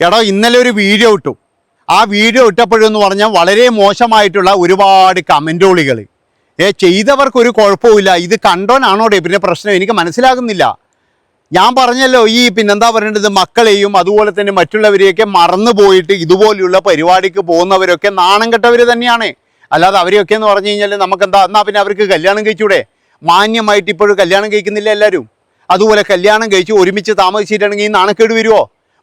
എടോ ഇന്നലെ ഒരു വീഡിയോ ഇട്ടു. ആ വീഡിയോ ഇട്ടപ്പോഴെന്ന് പറഞ്ഞാൽ വളരെ മോശമായിട്ടുള്ള ഒരുപാട് കമന്റോളികൾ ഏ ചെയ്തവർക്കൊരു കുഴപ്പമില്ല ഇത് കണ്ടോനാണോടെ പിന്നെ പ്രശ്നം എനിക്ക് മനസ്സിലാകുന്നില്ല. ഞാൻ പറഞ്ഞല്ലോ ഈ പിന്നെന്താ പറയേണ്ടത്? മക്കളെയും അതുപോലെ തന്നെ മറ്റുള്ളവരെയൊക്കെ മറന്നു പോയിട്ട് ഇതുപോലെയുള്ള പരിപാടിക്ക് പോകുന്നവരൊക്കെ നാണം കെട്ടവർ തന്നെയാണ്. അല്ലാതെ അവരെയൊക്കെ എന്ന് പറഞ്ഞു കഴിഞ്ഞാൽ നമുക്കെന്താ? എന്നാൽ പിന്നെ അവർക്ക് കല്യാണം കഴിച്ചൂടെ? മാന്യമായിട്ട് ഇപ്പോഴും കല്യാണം കഴിക്കുന്നില്ല എല്ലാവരും അതുപോലെ കല്യാണം കഴിച്ച് ഒരുമിച്ച് താമസിച്ചിട്ടാണെങ്കിൽ നാണക്കേട് വരുമോ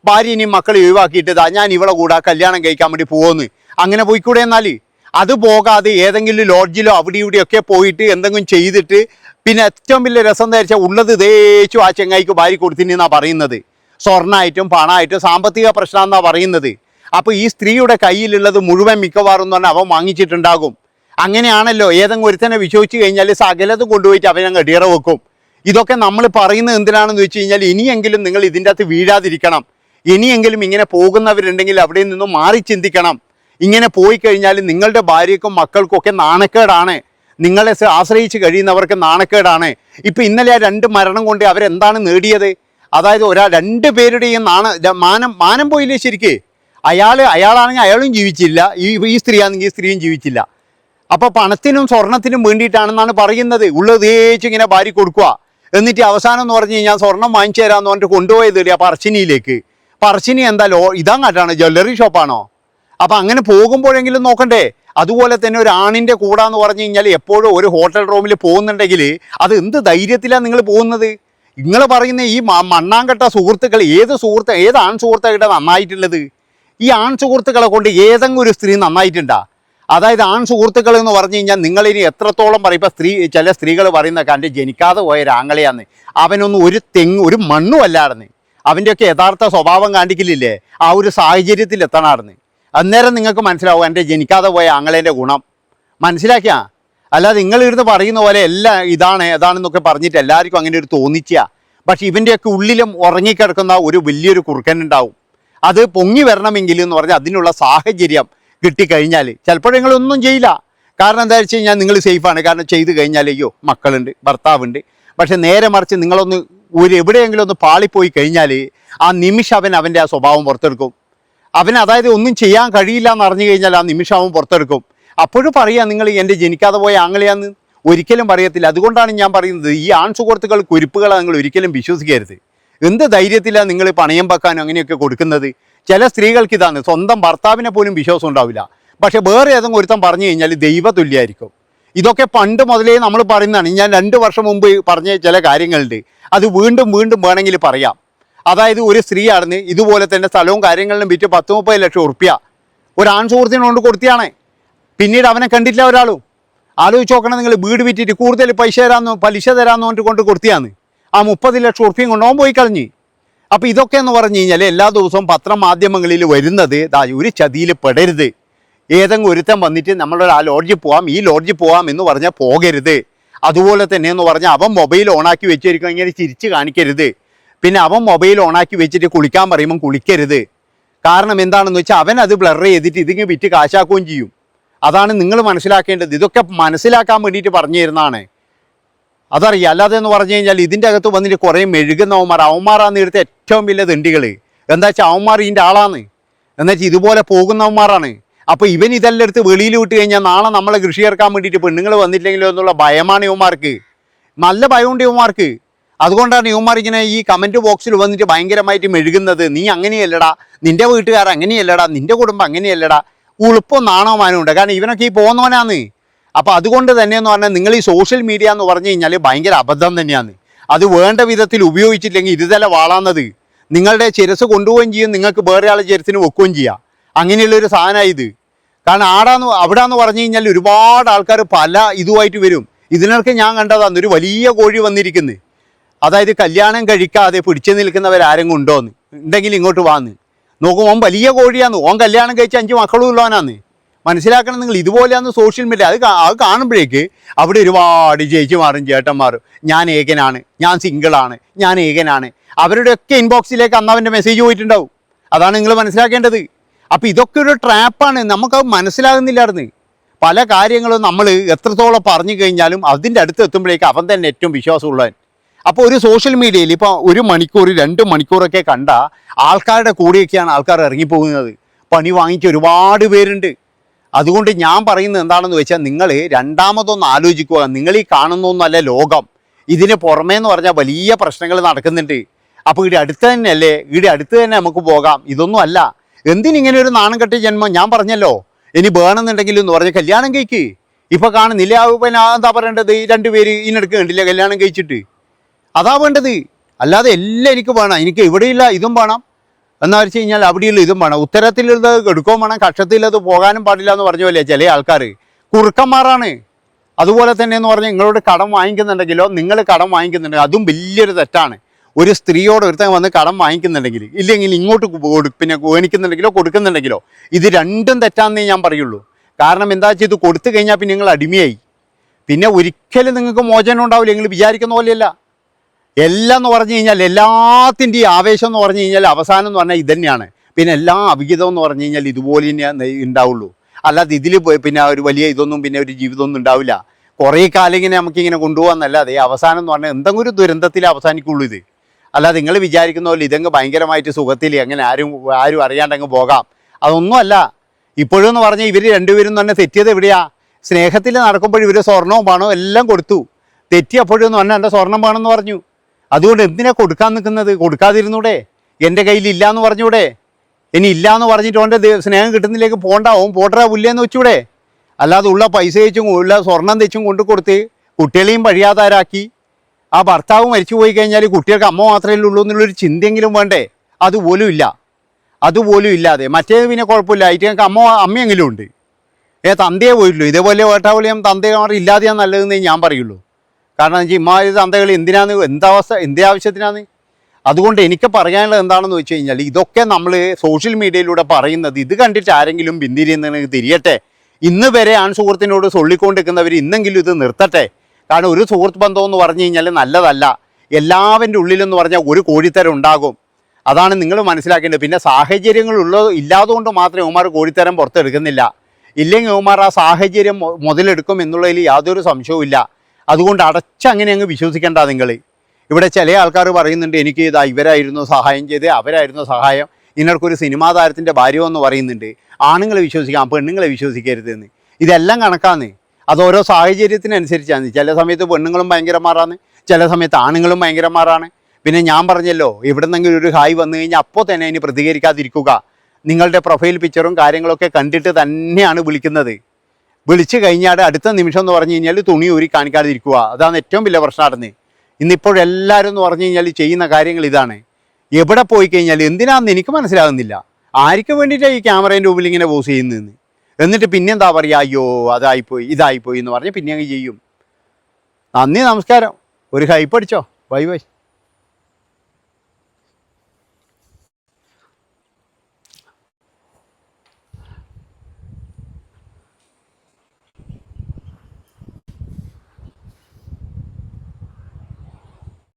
ഭാര്യ ഇനി മക്കളെ ഒഴിവാക്കിയിട്ട് ദാ ഞാൻ ഇവളെ കൂടെ കല്യാണം കഴിക്കാൻ വേണ്ടി പോകുന്നു അങ്ങനെ പോയിക്കൂടെ എന്നാൽ അത് പോകാതെ ഏതെങ്കിലും ലോഡ്ജിലോ അവിടെ ഇവിടെയൊക്കെ പോയിട്ട് എന്തെങ്കിലും ചെയ്തിട്ട് പിന്നെ ഏറ്റവും വലിയ രസം ധരിച്ച ഉള്ളത് ദേശു ആ ചെങ്ങായിക്ക് ഭാര്യ കൊടുത്തിനെന്നാണ് പറയുന്നത്. സ്വർണമായിട്ടും പണമായിട്ടും സാമ്പത്തിക പ്രശ്നം എന്നാണ് പറയുന്നത്. അപ്പോൾ ഈ സ്ത്രീയുടെ കയ്യിലുള്ളത് മുഴുവൻ മിക്കവാറും എന്ന് പറഞ്ഞാൽ അവൻ വാങ്ങിച്ചിട്ടുണ്ടാകും. അങ്ങനെയാണല്ലോ ഏതെങ്കിലും ഒരുത്തനെ വിശ്വസിച്ച് കഴിഞ്ഞാൽ സകലത് കൊണ്ടുപോയിട്ട് അവനങ്ങ് ഇടിയറ വെക്കും. ഇതൊക്കെ നമ്മൾ പറയുന്നത് എന്തിനാണെന്ന് വെച്ച് കഴിഞ്ഞാൽ ഇനിയെങ്കിലും നിങ്ങൾ ഇതിന്റെ അകത്ത് വീഴാതിരിക്കണം. ഇനിയെങ്കിലും ഇങ്ങനെ പോകുന്നവരുണ്ടെങ്കിൽ അവിടെ നിന്നും മാറി ചിന്തിക്കണം. ഇങ്ങനെ പോയി കഴിഞ്ഞാൽ നിങ്ങളുടെ ഭാര്യക്കും മക്കൾക്കൊക്കെ നാണക്കേടാണ്. നിങ്ങളെ ആശ്രയിച്ച് കഴിയുന്നവർക്ക് നാണക്കേടാണ്. ഇപ്പം ഇന്നലെ ആ രണ്ട് മരണം കൊണ്ട് അവരെന്താണ് നേടിയത്? അതായത് ഒരാൾ രണ്ട് പേരുടെയും നാണ മാനം മാനം പോയില്ലേ ശരിക്ക്? അയാൾ അയാളാണെങ്കിൽ അയാളും ജീവിച്ചില്ല. ഈ ഈ സ്ത്രീ ആണെങ്കിൽ ഈ സ്ത്രീയും ജീവിച്ചില്ല. അപ്പോൾ പണത്തിനും സ്വർണത്തിനും വേണ്ടിയിട്ടാണെന്നാണ് പറയുന്നത്. ഉള്ളത് ഇങ്ങനെ ഭാര്യ കൊടുക്കുക എന്നിട്ട് അവസാനം എന്ന് പറഞ്ഞു കഴിഞ്ഞാൽ സ്വർണം വാങ്ങിച്ചു തരാമെന്ന് പറഞ്ഞിട്ട് കൊണ്ടുപോയത് ആ പറശ്ശിനിയിലേക്ക്? പറശ്ശിനി എന്താ ലോ ഇതങ്ങാട്ടാണ് ജ്വല്ലറി ഷോപ്പാണോ? അപ്പം അങ്ങനെ പോകുമ്പോഴെങ്കിലും നോക്കണ്ടേ അതുപോലെ തന്നെ ഒരു ആണിന്റെ കൂടാന്ന് പറഞ്ഞു കഴിഞ്ഞാൽ എപ്പോഴും ഒരു ഹോട്ടൽ റൂമിൽ പോകുന്നുണ്ടെങ്കിൽ അത് എന്ത് ധൈര്യത്തിലാണ് നിങ്ങൾ പോകുന്നത്? നിങ്ങൾ പറയുന്ന ഈ മണ്ണാങ്കട്ട സുഹൃത്തുക്കൾ ഏത് സുഹൃത്ത് ഏത് ആൺ സുഹൃത്തുക്കളുടെ നന്നായിട്ടുള്ളത്? ഈ ആൺ സുഹൃത്തുക്കളെ കൊണ്ട് ഏതെങ്കിലും ഒരു സ്ത്രീ നന്നായിട്ടുണ്ടാ? അതായത് ആൺ സുഹൃത്തുക്കൾ എന്ന് പറഞ്ഞു കഴിഞ്ഞാൽ നിങ്ങളിനി എത്രത്തോളം പറയും? ഇപ്പം സ്ത്രീ ചില സ്ത്രീകൾ പറയുന്ന കണ്ട് ജനിക്കാതെ പോയ രാങ്ങളെയാന്ന് അവനൊന്നും ഒരു തെങ്ങ് ഒരു മണ്ണും അവന്റെയൊക്കെ യഥാർത്ഥ സ്വഭാവം കാണിക്കില്ലേ ആ ഒരു സാഹചര്യത്തിൽ എത്തണമായിരുന്നു അന്നേരം നിങ്ങൾക്ക് മനസ്സിലാവും എന്റെ ജനിക്കാതെ പോയ ആങ്ങളേന്റെ ഗുണം. മനസ്സിലാക്കിയാ? അല്ലാതെ നിങ്ങളിരുന്ന് പറയുന്ന പോലെ എല്ലാം ഇതാണ് ഏതാണെന്നൊക്കെ പറഞ്ഞിട്ട് എല്ലാവർക്കും അങ്ങനെ ഒരു തോന്നിച്ചാ. പക്ഷെ ഇവന്റെയൊക്കെ ഉള്ളിലും ഉറങ്ങിക്കിടക്കുന്ന ഒരു വലിയൊരു കുറുക്കൻ ഉണ്ടാവും. അത് പൊങ്ങി വരണമെങ്കിൽ എന്ന് പറഞ്ഞാൽ അതിനുള്ള സാഹചര്യം കിട്ടിക്കഴിഞ്ഞാൽ ചിലപ്പോൾ നിങ്ങളൊന്നും ചെയ്യില്ല. കാരണം എന്താ വെച്ച് കഴിഞ്ഞാൽ നിങ്ങൾ സേഫാണ്. കാരണം ചെയ്ത് കഴിഞ്ഞാൽ അയ്യോ മക്കളുണ്ട് ഭർത്താവുണ്ട്. പക്ഷേ നേരെ മറിച്ച് നിങ്ങളൊന്ന് ഒരു എവിടെയെങ്കിലും ഒന്ന് പാളിപ്പോയി കഴിഞ്ഞാൽ ആ നിമിഷം അവൻ അവന്റെ ആ സ്വഭാവം പുറത്തെടുക്കും. അവൻ അതായത് ഒന്നും ചെയ്യാൻ കഴിയില്ല എന്ന് അറിഞ്ഞു കഴിഞ്ഞാൽ ആ നിമിഷം അവൻ പുറത്തെടുക്കും. അപ്പോഴും പറയാം നിങ്ങൾ എന്റെ ജനിക്കാതെ പോയ ആങ്ങളെയാന്ന്? ഒരിക്കലും പറയത്തില്ല. അതുകൊണ്ടാണ് ഞാൻ പറയുന്നത് ഈ ആൺ സുഹൃത്തുക്കൾ കുരിപ്പുകളെ നിങ്ങൾ ഒരിക്കലും വിശ്വസിക്കരുത്. എന്ത് ധൈര്യത്തിലാണ് നിങ്ങൾ പണയം വെക്കാനും അങ്ങനെയൊക്കെ കൊടുക്കുന്നത്? ചില സ്ത്രീകൾക്ക് ഇതാണ് സ്വന്തം ഭർത്താവിനെ പോലും വിശ്വാസം ഉണ്ടാവില്ല. പക്ഷേ വേറെ ഏതെങ്കിലും ഒരുത്തം പറഞ്ഞു കഴിഞ്ഞാൽ ദൈവതുല്യമായിരിക്കും. ഇതൊക്കെ പണ്ട് മുതലേ നമ്മൾ പറയുന്നതാണ്. ഞാൻ രണ്ട് വർഷം മുമ്പ് പറഞ്ഞ ചില കാര്യങ്ങളുണ്ട്. അത് വീണ്ടും വീണ്ടും വേണമെങ്കിൽ പറയാം. അതായത് ഒരു സ്ത്രീയാണെന്ന് ഇതുപോലെ തന്നെ സ്ഥലവും കാര്യങ്ങളിലും വിറ്റ് പത്ത് മുപ്പത് ലക്ഷം ഉറുപ്പ്യ ഒരു ആൺ കൊടുത്തിയാണേ പിന്നീട് അവനെ കണ്ടിട്ടില്ല ഒരാളും. ആലോചിച്ച് നോക്കണം നിങ്ങൾ വീട് വിറ്റിട്ട് കൂടുതൽ പൈസ തരാമെന്ന് പലിശ തരാമെന്ന് കൊണ്ട് കൊടുത്തിയാണ് ആ മുപ്പത് ലക്ഷം ഉറുപ്പ്യം കൊണ്ടുപോകാൻ പോയി കളഞ്ഞ്. അപ്പോൾ ഇതൊക്കെ എന്ന് പറഞ്ഞു കഴിഞ്ഞാൽ എല്ലാ ദിവസവും പത്രമാധ്യമങ്ങളിൽ വരുന്നത് ഒരു ചതിയിൽ പെടരുത്. ഏതെങ്കിലും ഒരുത്തൻ വന്നിട്ട് നമ്മളൊരു ആ ലോഡ്ജിൽ പോവാം ഈ ലോഡ്ജിൽ പോവാം എന്ന് പറഞ്ഞാൽ പോകരുത്. അതുപോലെ തന്നെ എന്ന് പറഞ്ഞാൽ അവൻ മൊബൈൽ ഓണാക്കി വെച്ചിരിക്കും ഇങ്ങനെ ചിരിച്ച് കാണിക്കരുത്. പിന്നെ അവൻ മൊബൈൽ ഓണാക്കി വെച്ചിട്ട് കുളിക്കാൻ പറയുമ്പോൾ കുളിക്കരുത്. കാരണം എന്താണെന്ന് വെച്ചാൽ അവൻ അത് ബ്ലർ ചെയ്തിട്ട് ഇതിങ്ങ് വിറ്റ് കാശാക്കുകയും ചെയ്യും. അതാണ് നിങ്ങൾ മനസ്സിലാക്കേണ്ടത്. ഇതൊക്കെ മനസ്സിലാക്കാൻ വേണ്ടിയിട്ട് പറഞ്ഞു തരുന്നതാണ് അതറിയാം. അല്ലാതെ എന്ന് പറഞ്ഞു കഴിഞ്ഞാൽ ഇതിന്റെ അകത്ത് വന്നിട്ട് കുറേ മെഴുകുന്നവന്മാർ അവന്മാരാന്ന് എടുത്ത ഏറ്റവും വലിയ തെണ്ടികൾ എന്താ വെച്ചാൽ അവന്മാർ ഇതിന്റെ ആളാണ് എന്താ വെച്ചാൽ ഇതുപോലെ പോകുന്നവന്മാരാണ്. അപ്പോൾ ഇവൻ ഇതെല്ലാം എടുത്ത് വെളിയിൽ വിട്ട് കഴിഞ്ഞാൽ നാളെ നമ്മളെ കൃഷി ഇറക്കാൻ വേണ്ടിയിട്ട് പെണ്ണുങ്ങൾ വന്നിട്ടില്ലെങ്കിലോ എന്നുള്ള ഭയമാണ് യുവമാർക്ക് നല്ല ഭയമുണ്ട് യുവമാർക്ക് അതുകൊണ്ടാണ് യുവമാർ ഇങ്ങനെ ഈ കമന്റ് ബോക്സിൽ വന്നിട്ട് ഭയങ്കരമായിട്ട് മെഴുകുന്നത്. നീ അങ്ങനെയല്ലടാ. നിന്റെ വീട്ടുകാർ അങ്ങനെയല്ലടാ. നിന്റെ കുടുംബം അങ്ങനെയല്ലടാ. ഉളുപ്പം നാണവമാനും ഉണ്ട് കാരണം ഇവനൊക്കെ ഈ പോകുന്നവനാന്ന് അപ്പോൾ അതുകൊണ്ട് തന്നെ എന്ന് പറഞ്ഞാൽ നിങ്ങൾ ഈ സോഷ്യൽ മീഡിയ എന്ന് പറഞ്ഞു കഴിഞ്ഞാൽ ഭയങ്കര അബദ്ധം തന്നെയാണ്. അത് വേണ്ട വിധത്തിൽ ഉപയോഗിച്ചില്ലെങ്കിൽ ഇരുതല വാളാന്നത്. നിങ്ങളുടെ ചിരസ് കൊണ്ടുപോവുകയും ചെയ്യും. നിങ്ങൾക്ക് വേറെ ആളെ ചിരസിന് വെക്കുകയും ചെയ്യാം. അങ്ങനെയുള്ളൊരു സാധനമാണ് ഇത്. കാരണം ആടാന്ന് അവിടാന്ന് പറഞ്ഞു കഴിഞ്ഞാൽ ഒരുപാട് ആൾക്കാർ പല ഇതുമായിട്ട് വരും. ഇതിനൊക്കെ ഞാൻ കണ്ടതാണ് ഒരു വലിയ കോഴി വന്നിരിക്കുന്നത് അതായത് കല്യാണം കഴിക്കാതെ പിടിച്ചു നിൽക്കുന്നവരാരും ഉണ്ടോന്ന്. ഉണ്ടെങ്കിൽ ഇങ്ങോട്ട് വാന്ന്. നോക്കുമ്പോൾ ഓൻ വലിയ കോഴിയാന്ന്. ഓൻ കല്യാണം കഴിച്ച് അഞ്ച് മക്കളും ഉള്ളവനാന്ന്. മനസ്സിലാക്കണം നിങ്ങൾ ഇതുപോലെയാണ് സോഷ്യൽ മീഡിയ അത് അത് കാണുമ്പോഴേക്ക് അവിടെ ഒരുപാട് ചേച്ചിമാറും ചേട്ടന്മാരും. ഞാൻ ഏകനാണ് ഞാൻ സിംഗിളാണ് ഞാൻ ഏകനാണ്. അവരുടെയൊക്കെ ഇൻബോക്സിലേക്ക് അന്ന് അവന്റെ മെസ്സേജ് പോയിട്ടുണ്ടാവും. അതാണ് നിങ്ങൾ മനസ്സിലാക്കേണ്ടത്. അപ്പോൾ ഇതൊക്കെ ഒരു ട്രാപ്പാണ്. നമുക്കത് മനസ്സിലാകുന്നില്ലായിരുന്നു. പല കാര്യങ്ങളും നമ്മൾ എത്രത്തോളം പറഞ്ഞു കഴിഞ്ഞാലും അതിന്റെ അടുത്ത് എത്തുമ്പോഴേക്കും അവൻ തന്നെ ഏറ്റവും വിശ്വാസമുള്ളവൻ. അപ്പോൾ ഒരു സോഷ്യൽ മീഡിയയിൽ ഇപ്പോൾ ഒരു മണിക്കൂർ രണ്ട് മണിക്കൂറൊക്കെ കണ്ട ആൾക്കാരുടെ കൂടെയൊക്കെയാണ് ആൾക്കാർ ഇറങ്ങിപ്പോകുന്നത്. പണി വാങ്ങിച്ച ഒരുപാട് പേരുണ്ട്. അതുകൊണ്ട് ഞാൻ പറയുന്നത് എന്താണെന്ന് വെച്ചാൽ നിങ്ങൾ രണ്ടാമതൊന്ന് ആലോചിക്കുക. നിങ്ങൾ ഈ കാണുന്നൊന്നല്ല ലോകം. ഇതിന് പുറമേ എന്ന് പറഞ്ഞാൽ വലിയ പ്രശ്നങ്ങൾ നടക്കുന്നുണ്ട്. അപ്പോൾ ഇവിടെ അടുത്ത് തന്നെയല്ലേ? ഇവിടെ അടുത്ത് തന്നെ നമുക്ക് പോകാം. ഇതൊന്നും അല്ല. എന്തിനിങ്ങനെ ഒരു നാണം കെട്ടിയ ജന്മം? ഞാൻ പറഞ്ഞല്ലോ. ഇനി വേണമെന്നുണ്ടെങ്കിൽ എന്ന് പറഞ്ഞ കല്യാണം കഴിക്ക്. ഇപ്പൊ കാണുന്നില്ല പിന്നെ എന്താ പറയേണ്ടത്? ഈ രണ്ടുപേര് ഇതിനിടക്ക് കണ്ടില്ല കല്യാണം കഴിച്ചിട്ട്. അതാ വേണ്ടത്. അല്ലാതെ എല്ലാം എനിക്ക് വേണം. എനിക്ക് ഇവിടെയില്ല ഇതും വേണം. എന്നാ വെച്ച് കഴിഞ്ഞാൽ അവിടെയുള്ള ഇതും വേണം. ഉത്തരത്തിലുള്ളത് എടുക്കുകയും വേണം. കക്ഷത്തിലത് പോകാനും പാടില്ല എന്ന് പറഞ്ഞ പോലെ ചില ആൾക്കാർ കുറുക്കന്മാരാണ്. അതുപോലെ തന്നെ എന്ന് പറഞ്ഞാൽ നിങ്ങളോട് കടം വാങ്ങിക്കുന്നുണ്ടെങ്കിലോ നിങ്ങൾ കടം വാങ്ങിക്കുന്നുണ്ടെങ്കിൽ അതും വലിയൊരു തെറ്റാണ്. ഒരു സ്ത്രീയോട് ഒരുത്തൻ വന്ന് കടം വാങ്ങിക്കുന്നുണ്ടെങ്കിൽ ഇല്ലെങ്കിൽ ഇങ്ങോട്ട് പിന്നെ മേടിക്കുന്നുണ്ടെങ്കിലോ കൊടുക്കുന്നുണ്ടെങ്കിലോ ഇത് രണ്ടും തെറ്റാന്നേ ഞാൻ പറയുള്ളൂ. കാരണം എന്താ വെച്ചാൽ ഇത് കൊടുത്തു കഴിഞ്ഞാൽ പിന്നെ നിങ്ങൾ അടിമയായി. പിന്നെ ഒരിക്കലും നിങ്ങൾക്ക് മോചനം ഉണ്ടാവില്ല നിങ്ങൾ വിചാരിക്കുന്ന പോലെയല്ല. എല്ലാം എന്ന് പറഞ്ഞു കഴിഞ്ഞാൽ എല്ലാത്തിന്റെയും ആവേശം എന്ന് പറഞ്ഞു കഴിഞ്ഞാൽ അവസാനം എന്ന് പറഞ്ഞാൽ ഇതന്നെയാണ്. പിന്നെ എല്ലാ അവിഹിതം എന്ന് പറഞ്ഞു കഴിഞ്ഞാൽ ഇതുപോലെ തന്നെ ഉണ്ടാവുള്ളൂ. അല്ലാതെ ഇതിൽ പിന്നെ ഒരു വലിയ ഇതൊന്നും പിന്നെ ഒരു ജീവിതമൊന്നും ഉണ്ടാവില്ല. കുറേ കാലം ഇങ്ങനെ നമുക്കിങ്ങനെ കൊണ്ടുപോകാന്നല്ലാതെ അവസാനം എന്ന് പറഞ്ഞാൽ എന്തെങ്കിലും ഒരു ദുരന്തത്തിൽ അവസാനിക്കുള്ളൂ ഇത്. അല്ലാതെ നിങ്ങൾ വിചാരിക്കുന്ന പോലെ ഇതങ്ങ് ഭയങ്കരമായിട്ട് സുഖത്തിൽ അങ്ങനെ ആരും ആരും അറിയാണ്ടങ്ങ് പോകാം. അതൊന്നുമല്ല. ഇപ്പോഴെന്ന് പറഞ്ഞാൽ ഇവർ രണ്ടുപേരും തന്നെ തെറ്റിയത് എവിടെയാ? സ്നേഹത്തിൽ നടക്കുമ്പോൾ ഇവർ സ്വർണവും പണവും എല്ലാം കൊടുത്തു. തെറ്റിയപ്പോഴെന്ന് പറഞ്ഞാൽ എന്റെ സ്വർണം വേണമെന്ന് പറഞ്ഞു. അതുകൊണ്ട് എന്തിനാ കൊടുക്കാൻ നിൽക്കുന്നത്? കൊടുക്കാതിരുന്നൂടെ? എന്റെ കയ്യിൽ ഇല്ല എന്ന് പറഞ്ഞൂടെ? ഇനി ഇല്ല എന്ന് പറഞ്ഞിട്ട് ഓന്റെ സ്നേഹം കിട്ടുന്നിലേക്ക് പോണ്ട? ഓൻ പോട്ടറ പുല്ലേന്ന് വെച്ചൂടെ? അല്ലാതെ ഉള്ള പൈസ വെച്ചും ഉള്ള സ്വർണം തെച്ചും കൊണ്ടു കൊടുത്ത് കുട്ടികളെയും വഴിയാതാരാക്കി. ആ ഭർത്താവ് മരിച്ചു പോയി കഴിഞ്ഞാൽ കുട്ടികൾക്ക് അമ്മ മാത്രമേ ഉള്ളൂ എന്നുള്ളൊരു ചിന്തയെങ്കിലും വേണ്ടേ? അതുപോലും ഇല്ല. അതുപോലും ഇല്ലാതെ. മറ്റേ പിന്നെ കുഴപ്പമില്ല. അതിറ്റങ്ങൾക്ക് അമ്മ അമ്മയെങ്കിലും ഉണ്ട്. ഏ തന്തയെ പോയിട്ടുള്ളൂ. ഇതേപോലെ വേട്ടാവളിയും തന്തമാർ ഇല്ലാതെയാണ് നല്ലതെന്നേ ഞാൻ പറയുള്ളൂ. കാരണം വെച്ചാൽ ഇമാര് തന്തകൾ എന്തിനാന്ന് എന്താവസ്ഥ എന്തേ അതുകൊണ്ട് എനിക്ക് പറയാനുള്ളത് എന്താണെന്ന് വെച്ച് കഴിഞ്ഞാൽ ഇതൊക്കെ നമ്മൾ സോഷ്യൽ മീഡിയയിലൂടെ പറയുന്നത് ഇത് കണ്ടിട്ട് ആരെങ്കിലും പിന്തിരിയുന്നതിന് തിരിയട്ടെ. ഇന്ന് വരെ ആൺ സുഹൃത്തിനോട് ചൊള്ളിക്കൊണ്ടിരിക്കുന്നവർ ഇന്നെങ്കിലും ഇത് നിർത്തട്ടെ. കാരണം ഒരു സുഹൃത്ത് ബന്ധം എന്ന് പറഞ്ഞു കഴിഞ്ഞാൽ നല്ലതല്ല. എല്ലാവന്റെ ഉള്ളിലെന്ന് പറഞ്ഞാൽ ഒരു കോഴിത്തരം ഉണ്ടാകും അതാണ് നിങ്ങൾ മനസ്സിലാക്കേണ്ടത്. പിന്നെ സാഹചര്യങ്ങൾ ഉള്ളത് ഇല്ലാതുകൊണ്ട് മാത്രമേ ഉമാർ കോഴിത്തരം പുറത്തെടുക്കുന്നില്ല. ഇല്ലെങ്കിൽ ഉമാർ ആ സാഹചര്യം മുതലെടുക്കും എന്നുള്ളതിൽ യാതൊരു സംശയവും ഇല്ല. അതുകൊണ്ട് അടച്ചങ്ങനെ അങ്ങ് വിശ്വസിക്കേണ്ട നിങ്ങൾ ഇവിടെ ചില ആൾക്കാർ പറയുന്നുണ്ട് എനിക്ക് ഇതാ ഇവരായിരുന്നു സഹായം ചെയ്ത് അവരായിരുന്നു സഹായം. ഇന്നർക്കൊരു സിനിമാ താരത്തിന്റെ ഭാര്യ എന്ന് പറയുന്നുണ്ട്. ആണുങ്ങളെ വിശ്വസിക്കാം പെണ്ണുങ്ങളെ വിശ്വസിക്കരുതെന്ന്. ഇതെല്ലാം കണക്കാന്ന്. അത് ഓരോ സാഹചര്യത്തിനനുസരിച്ചാണ്. ചില സമയത്ത് പെണ്ണുങ്ങളും ഭയങ്കരമാറാണ് ചില സമയത്ത് ആണുങ്ങളും ഭയങ്കരമാറാണ്. പിന്നെ ഞാൻ പറഞ്ഞല്ലോ എവിടെന്നെങ്കിലും ഒരു ഹായ് വന്നു കഴിഞ്ഞാൽ അപ്പോൾ തന്നെ അതിന് പ്രതികരിക്കാതിരിക്കുക. നിങ്ങളുടെ പ്രൊഫൈൽ പിക്ചറും കാര്യങ്ങളൊക്കെ കണ്ടിട്ട് തന്നെയാണ് വിളിക്കുന്നത്. വിളിച്ചു കഴിഞ്ഞാൽ അടുത്ത നിമിഷം എന്ന് പറഞ്ഞു കഴിഞ്ഞാൽ തുണി ഊരി കാണിക്കാതിരിക്കുക. അതാണ് ഏറ്റവും വലിയ പ്രശ്നം നടന്നത് ഇന്നിപ്പോഴെല്ലാവരും എന്ന് പറഞ്ഞു കഴിഞ്ഞാൽ ചെയ്യുന്ന കാര്യങ്ങൾ ഇതാണ്. എവിടെ പോയി കഴിഞ്ഞാൽ എന്തിനാണെന്ന് എനിക്ക് മനസ്സിലാകുന്നില്ല. ആർക്ക് വേണ്ടിയിട്ടാണ് ഈ ക്യാമറേന്റെ മുമ്പിൽ ഇങ്ങനെ പോസ് ചെയ്യുന്നതെന്ന്? എന്നിട്ട് പിന്നെ എന്താ പറയുക അയ്യോ അതായിപ്പോയി ഇതായിപ്പോയി എന്ന് പറഞ്ഞ് പിന്നെ അങ്ങ് ചെയ്യും. നന്ദി നമസ്കാരം. ഒരു ഹൈപ്പ് അടിച്ചോ. Bye bye.